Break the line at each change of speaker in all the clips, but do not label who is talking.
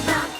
одна, ти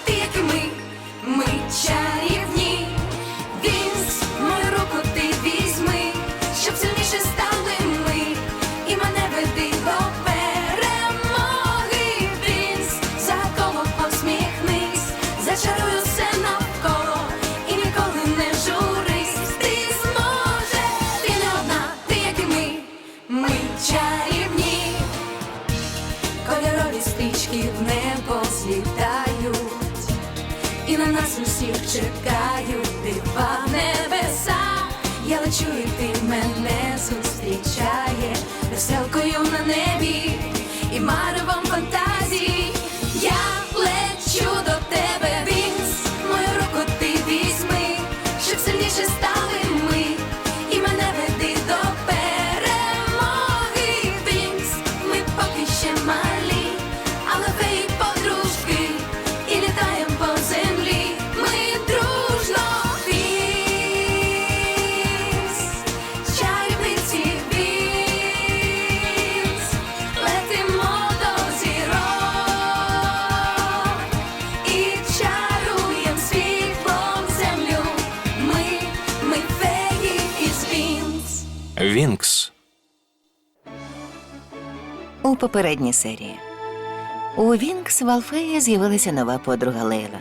і
У попередній серії у Вінкс в Алфеї з'явилася нова подруга Лейла.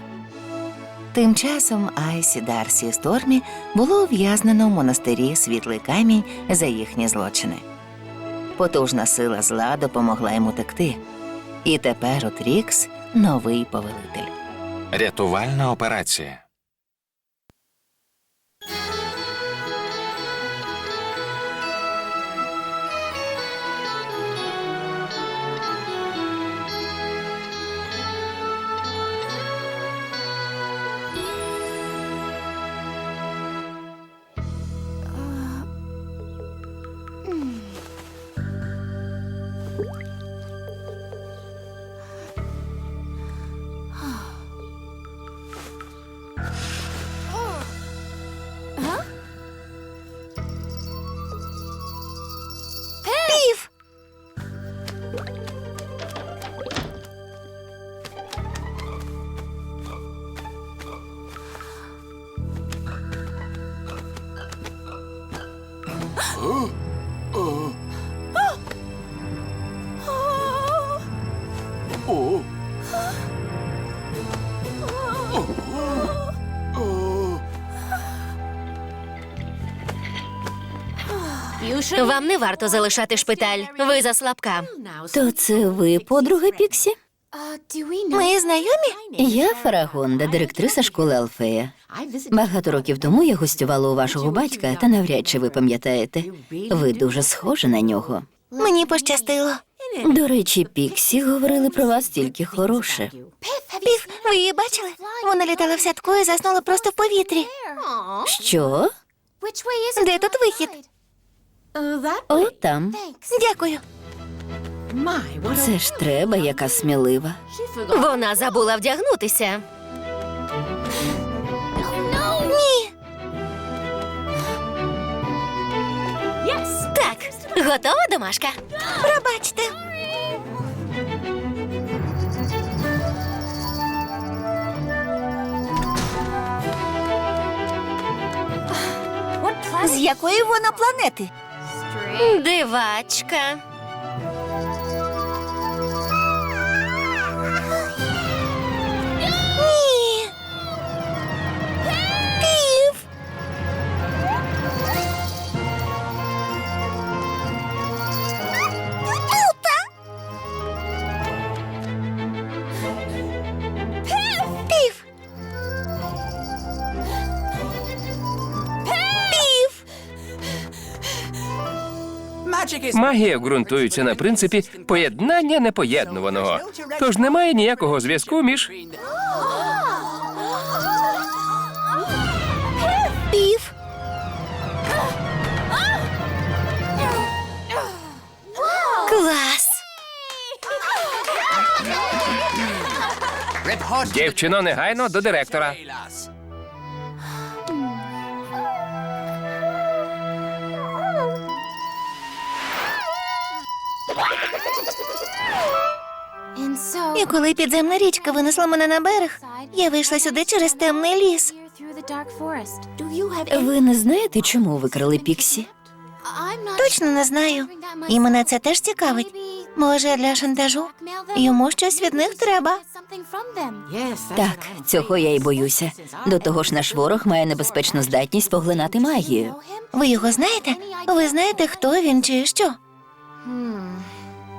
Тим часом Айсі, Дарсі і Стормі було ув'язнено в монастирі Світлий камінь за їхні злочини. Потужна сила зла допомогла йому текти. І тепер у Трікс новий повелитель.
Рятувальна операція.
Пів!
Вам не варто залишати шпиталь. Ви заслабка.
То це ви, подруга Піксі?
Ми знайомі?
Я Фарагонда, директриса школи Алфея. Багато років тому я гостювала у вашого батька, та навряд чи ви пам'ятаєте. Ви дуже схожі на нього.
Мені пощастило.
До речі, Піксі говорили про вас тільки хороше.
Пів, ви її бачили? Вона літала в садку і заснула просто в повітрі.
Що?
Де тут вихід?
О, там.
Дякую.
Це ж треба, яка смілива.
Вона забула вдягнутися.
Ні.
Так, готова домашка?
Пробачте. З якої вона планети?
Дивачка.
Магія ґрунтується на принципі поєднання непоєднуваного. Тож немає ніякого зв'язку між
Пів.
Клас.
дівчино негайно до директора.
І коли підземна річка винесла мене на берег, я вийшла сюди через темний ліс.
Ви не знаєте, чому викрали Піксі?
Точно не знаю. І мене це теж цікавить. Може, для шантажу? Йому щось від них треба.
Так, цього я й боюся. До того ж, наш ворог має небезпечну здатність поглинати магію.
Ви його знаєте? Ви знаєте, хто він чи що?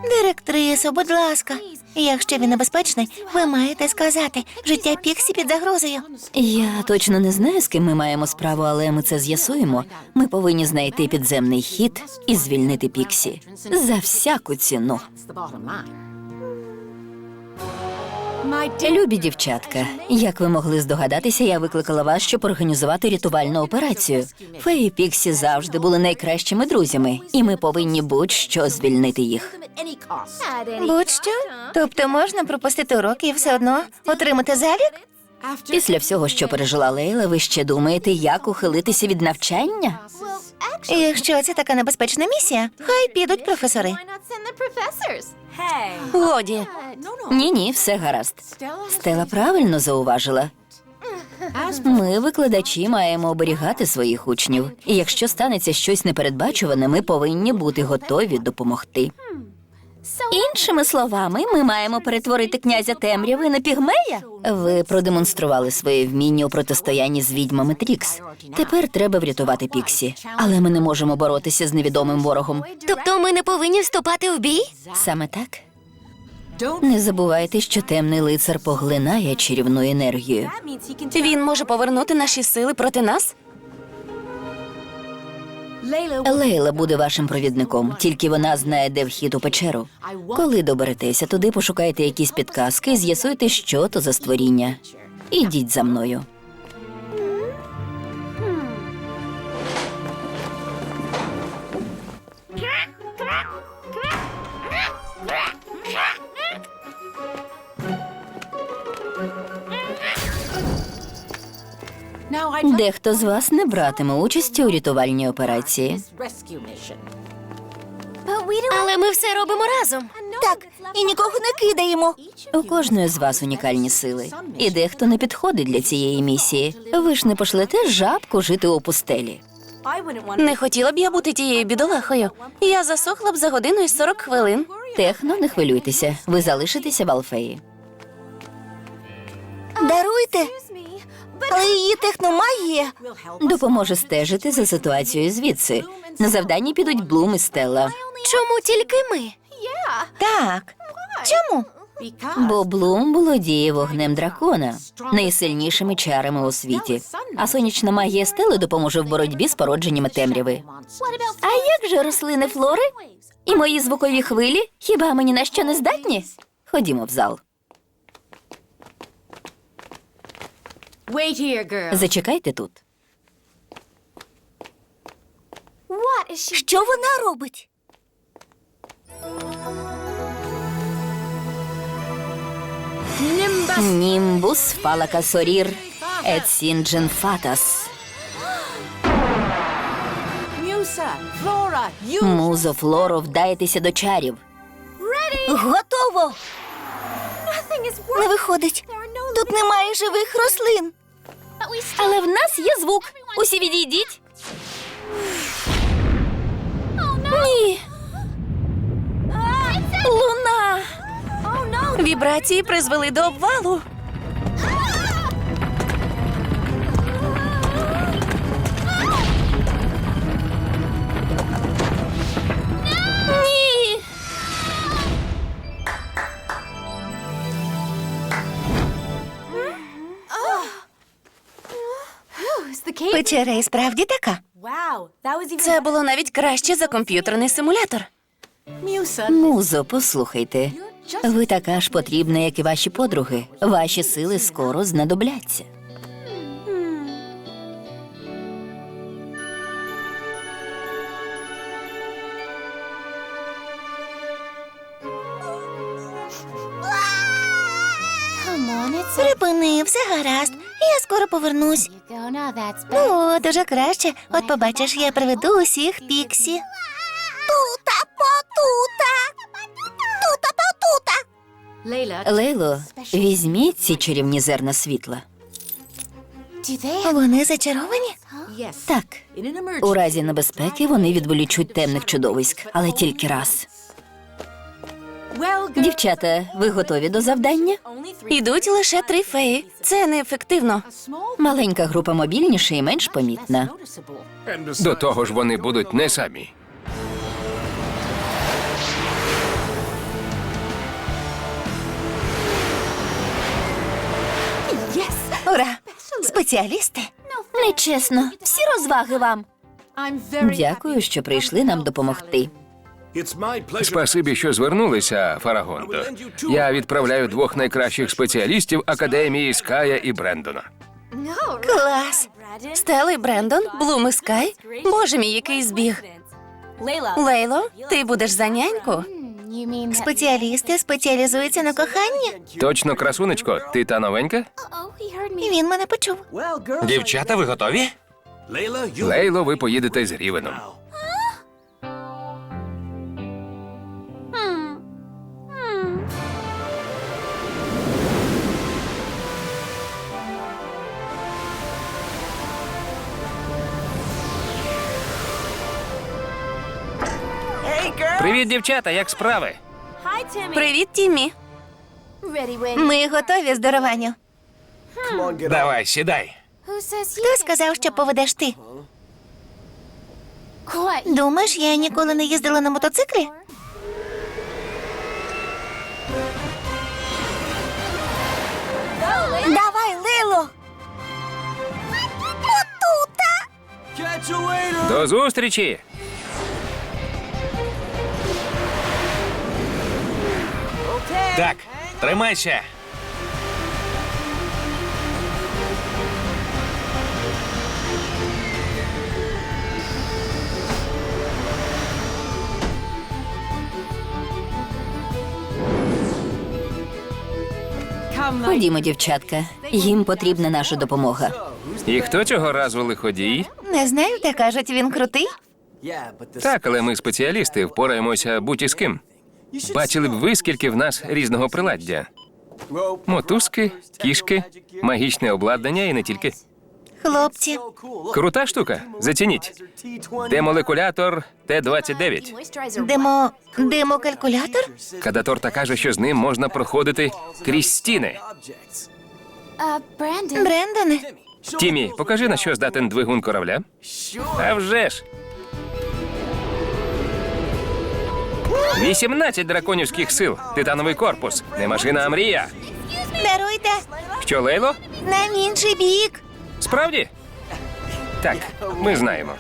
Директрисо, будь ласка, якщо він небезпечний, ви маєте сказати, життя Піксі під загрозою.
Я точно не знаю, з ким ми маємо справу, але ми це з'ясуємо. Ми повинні знайти підземний хід і звільнити Піксі за всяку ціну. Любі дівчатка, як ви могли здогадатися, я викликала вас, щоб організувати рятувальну операцію. Феї Піксі завжди були найкращими друзями, і ми повинні будь-що звільнити їх.
Будь-що? Тобто можна пропустити уроки і все одно отримати залік?
Після всього, що пережила Лейла, ви ще думаєте, як ухилитися від навчання?
Якщо це така небезпечна місія, хай підуть професори. Годі.
Ні, ні, все гаразд. Стела правильно зауважила. Ми, викладачі, маємо оберігати своїх учнів. І якщо станеться щось непередбачуване, ми повинні бути готові допомогти. Іншими словами, ми маємо перетворити князя темряви на пігмея. Ви продемонстрували своє вміння у протистоянні з відьмами Трікс. Тепер треба врятувати Піксі, але ми не можемо боротися з невідомим ворогом.
Тобто ми не повинні вступати в бій?
Саме так. Не забувайте, що темний лицар поглинає чарівну енергію.
Він може повернути наші сили проти нас?
Лейла буде вашим провідником, тільки вона знає, де вхід у печеру. Коли доберетеся туди, пошукайте якісь підказки з'ясуйте, що то за створіння. Ідіть за мною. Дехто з вас не братиме участі у рятувальній операції.
Але ми все робимо разом.
Так, і нікого не кидаємо.
У кожної з вас унікальні сили, і дехто не підходить для цієї місії. Ви ж не пошлете жабку жити у пустелі.
Не хотіла б я бути тією бідолахою. Я засохла б за годину і 40 хвилин.
Техно, не хвилюйтеся, ви залишитеся в Алфеї.
Даруйте, але її техномагія.
Допоможе стежити за ситуацією звідси. На завданні підуть Блум і Стелла.
Чому тільки ми?
Так. Чому?
Бо Блум володіє вогнем дракона, найсильнішими чарами у світі. А сонячна магія Стели допоможе в боротьбі з породженнями темряви. А як же рослини флори? І мої звукові хвилі? Хіба мені на що не здатні? Ходімо в зал. Зачекайте тут.
Що вона робить?
Німбус фалакасорір ецінджен фатас. Музо Флоро, вдайтеся до чарів.
Готово. Не виходить. Тут немає живих рослин.
Але в нас є звук. Усі відійдіть. Ні. Луна.
Вібрації призвели до обвалу.
Печера і справді така.
Це було навіть краще за комп'ютерний симулятор.
Музо, послухайте. Ви така ж потрібна, як і ваші подруги. Ваші сили скоро знадобляться.
Припини, все гаразд. Я скоро повернусь. Ну, дуже краще. От побачиш, я приведу усіх піксі. Тута потута. Тута потута.
Лейло, візьміть ці чарівні зерна світла.
Вони зачаровані?
Так, у разі небезпеки вони відволічуть темних чудовиськ, але тільки раз. Дівчата, ви готові до завдання?
Ідуть лише три феї. Це неефективно.
Маленька група мобільніша і менш помітна.
До того ж, вони будуть не самі.
Ура! Спеціалісти.
Нечесно, всі розваги вам. Дякую, що прийшли нам допомогти.
Спасибі, що звернулися, Фарагондо. Я відправляю двох найкращих спеціалістів академії Ская і Брендона.
Клас! Стелла Брендон, Блум і Скай. Боже мій, який збіг. Лейло, ти будеш за няньку? Спеціалісти спеціалізуються на коханні.
Точно, красунечко, ти та новенька?
Він мене почув.
Дівчата, ви готові?
Лейло, ви поїдете з Рівеном. Привіт, дівчата, як справи?
Привіт, Тіммі. Ми готові здорованню.
Давай, сідай.
Хто сказав, що поведеш ти? Думаєш, я ніколи не їздила на мотоциклі? Давай, Лило!
До зустрічі!
Так, тримайся.
Ходімо, дівчатка. Їм потрібна наша допомога.
І хто цього разу лиходій?
Не знаю, та кажуть, він крутий.
Так, але ми спеціалісти, впораємося будь із ким. Бачили б ви, скільки в нас різного приладдя: мотузки, кішки, магічне обладнання і не тільки.
Хлопці,
Крута штука. Зацініть. Демолекулятор Т-29.
демо. демокалькулятор?
Кадаторта каже, що з ним можна проходити крізь стіни.
Брендоне,
Тімі, покажи, на що здатен двигун корабля. А вже ж. 18 драконівських сил, титановий корпус, не машина, а мрія.
даруйте
Що, Лейло?
нам інший бік.
Справді? Так, ми знаємо.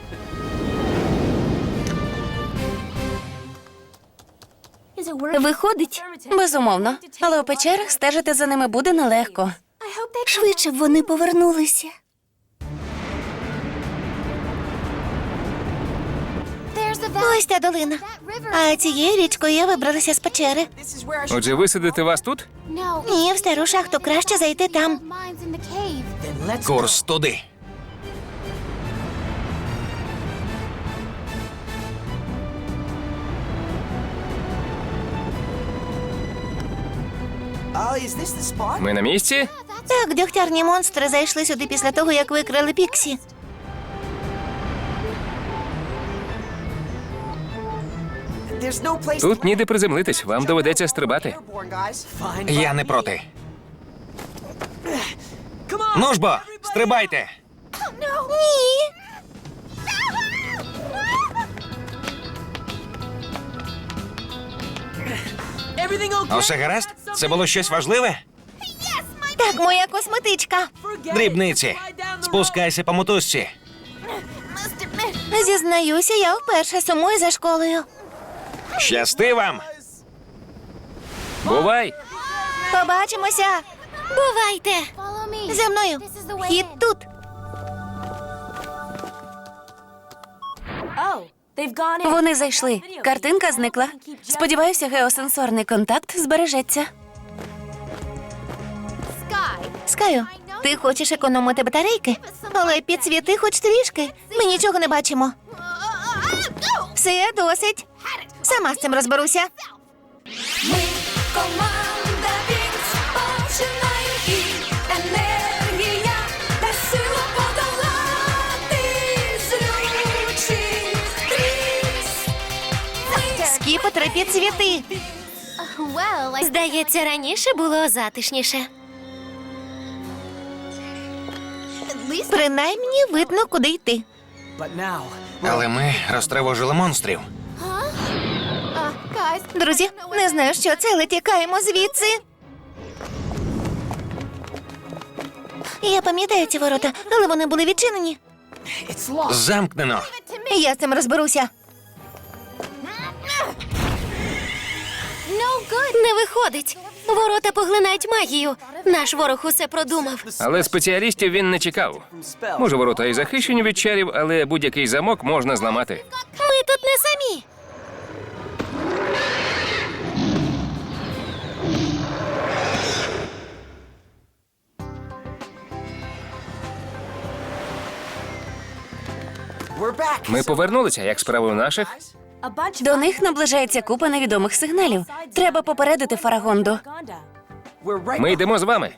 Виходить? Безумовно. Але у печерах стежити за ними буде нелегко.
Швидше б вони повернулися.
Ось та долина. А цією річкою я вибралася з печери.
Отже, висадити вас тут?
Ні, в стару шахту краще зайти там.
Курс туди.
Ми на місці?
Так, дьогтярні монстри зайшли сюди після того, як викрали Піксі.
Тут ніде приземлитись, вам доведеться стрибати.
Я не проти. Ну ж бо, стрибайте.
Ні.
Усе гаразд? Це було щось важливе?
Так, моя косметичка.
Дрібниці. Спускайся по мотузці.
Зізнаюся, я вперше сумую за школою.
Щасти вам!
Бувай!
Побачимося.
Бувайте!
За мною. Хід тут. Вони зайшли. Картинка зникла. Сподіваюся, геосенсорний контакт збережеться. Скаю, ти хочеш економити батарейки? Але підсвіти хоч трішки. Ми нічого не бачимо. Все, досить. Сама з цим розберуся.
Ми команда
Вінкс,
починаємо і енергія та сила подолати злючий стріс.
Скіпи трепі цвіти.
Здається, раніше було затишніше.
Принаймні видно, куди йти.
Але ми розтривожили монстрів.
Друзі, не знаю, що це, але тікаємо звідси. Я пам'ятаю ці ворота, але вони були відчинені.
Замкнено.
Я з цим розберуся.
Не виходить. Ворота поглинають магію. Наш ворог усе продумав.
Але спеціалістів він не чекав. Може, ворота і захищені від чарів, але будь-який замок можна зламати.
Ми
повернулися, як справи у наших.
До них наближається купа невідомих сигналів. Треба попередити Фарагонду.
Ми йдемо з вами.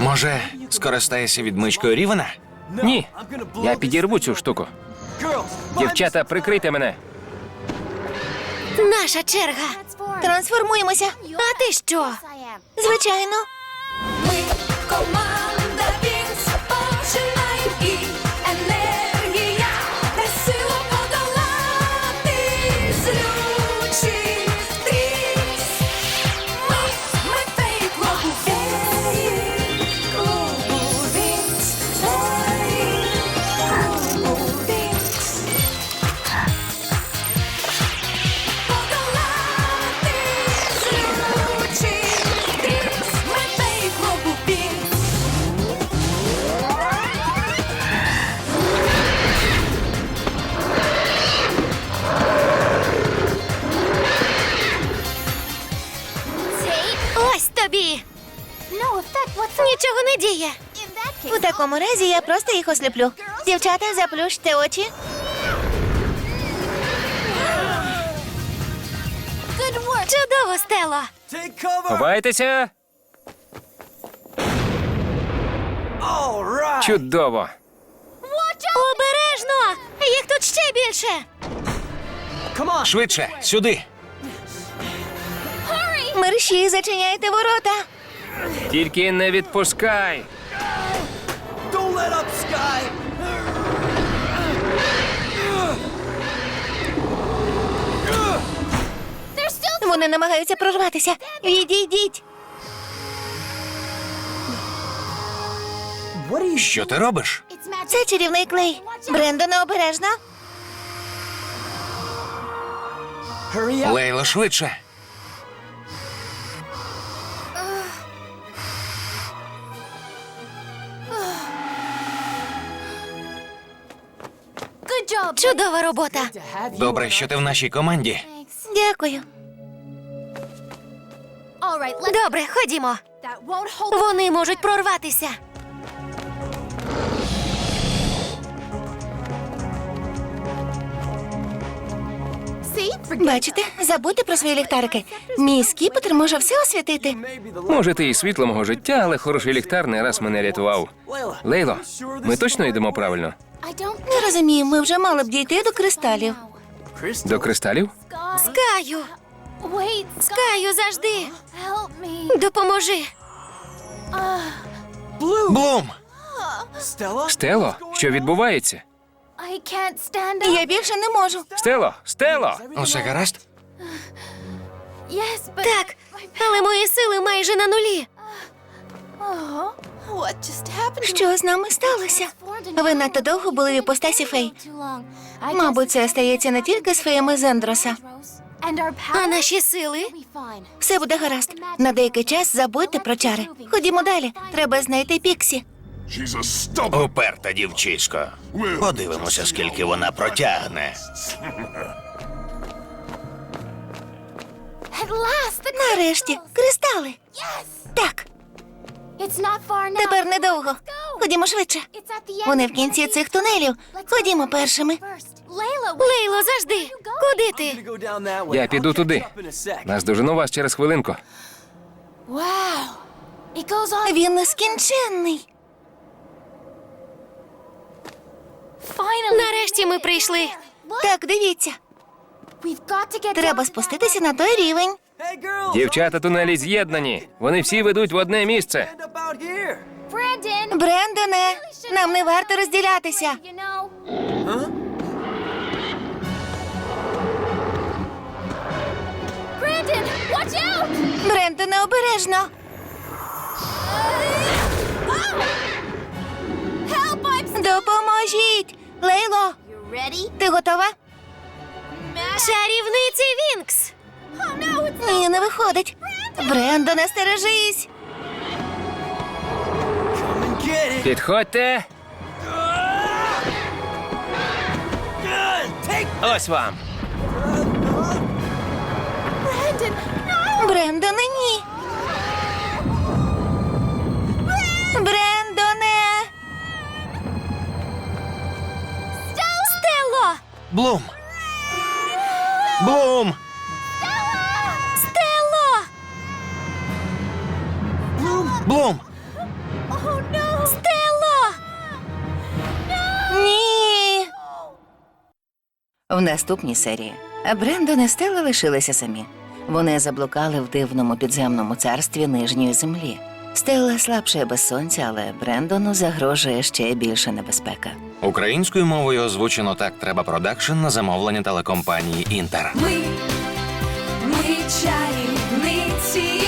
Може, скористаєшся відмичкою Рівена?
Ні, я підірву цю штуку. Дівчата, прикрийте мене.
Наша черга.
Трансформуємося.
А ти що?
Звичайно.
Ми команда
У такому разі я просто їх осліплю. Дівчата, заплющте очі.
Чудово, Стело.
Ховайтеся. Чудово.
Обережно! Їх тут ще більше.
Швидше, сюди.
Мерші, зачиняйте ворота.
Тільки не відпускай.
Вони намагаються прорватися. Відійдіть.
Що ти робиш?
Це чарівний клей. Брендоне, обережно.
Лейло, швидше.
Чудова робота.
Добре, що ти в нашій команді.
Дякую.
Добре, ходімо. Вони можуть прорватися.
Бачите, забудьте про свої ліхтарики. Мій скіпетр може все освітити.
Може, ти і світло мого життя, але хороший ліхтар не раз мене рятував. Лейло, ми точно йдемо правильно?
Не розумію, ми вже мали б дійти до кристалів.
До кристалів?
Скаю. Скаю, завжди. Допоможи.
Блум!
Стело, що відбувається?
Я більше не можу.
Стело, Стело!
Усе гаразд?
Так, але мої сили майже на нулі.
Що з нами сталося? Ви надто довго були в іпостасі фей. Мабуть, це стається не тільки з феями Зендроса.
А наші сили?
Все буде гаразд. На деякий час забудьте про чари. Ходімо далі. Треба знайти Піксі.
Уперта дівчисько. Подивимося, скільки вона протягне.
Нарешті, кристали. Так, тепер недовго. Ходімо швидше. Вони в кінці цих тунелів. Ходімо першими.
Лейло, завжди. Куди ти?
Я піду туди. Нас дожену вас через хвилинку.
Він нескінченний.
Нарешті ми прийшли.
Так, дивіться. Треба спуститися на той рівень.
Дівчата тунелі з'єднані. Вони всі ведуть в одне місце.
Брендоне, нам не варто розділятися. Брендоне, обережно. Допоможіть! Лейло, ти готова?
Чарівниці Вінкс!
Ні, не виходить. Брендоне, стережись.
Підходьте. Ось вам.
Брендоне, ні. Брендоне.
Стело!
Блум. Блум. Блум.
Стело!
Ні. В наступній серії Брендон і Стелла лишилися самі. Вони заблукали в дивному підземному царстві нижньої землі. Стелла слабше без сонця, але Брендону загрожує ще більша небезпека.
Українською мовою озвучено так треба продакшн на замовлення телекомпанії Інтер.
Ми, ми чарівниці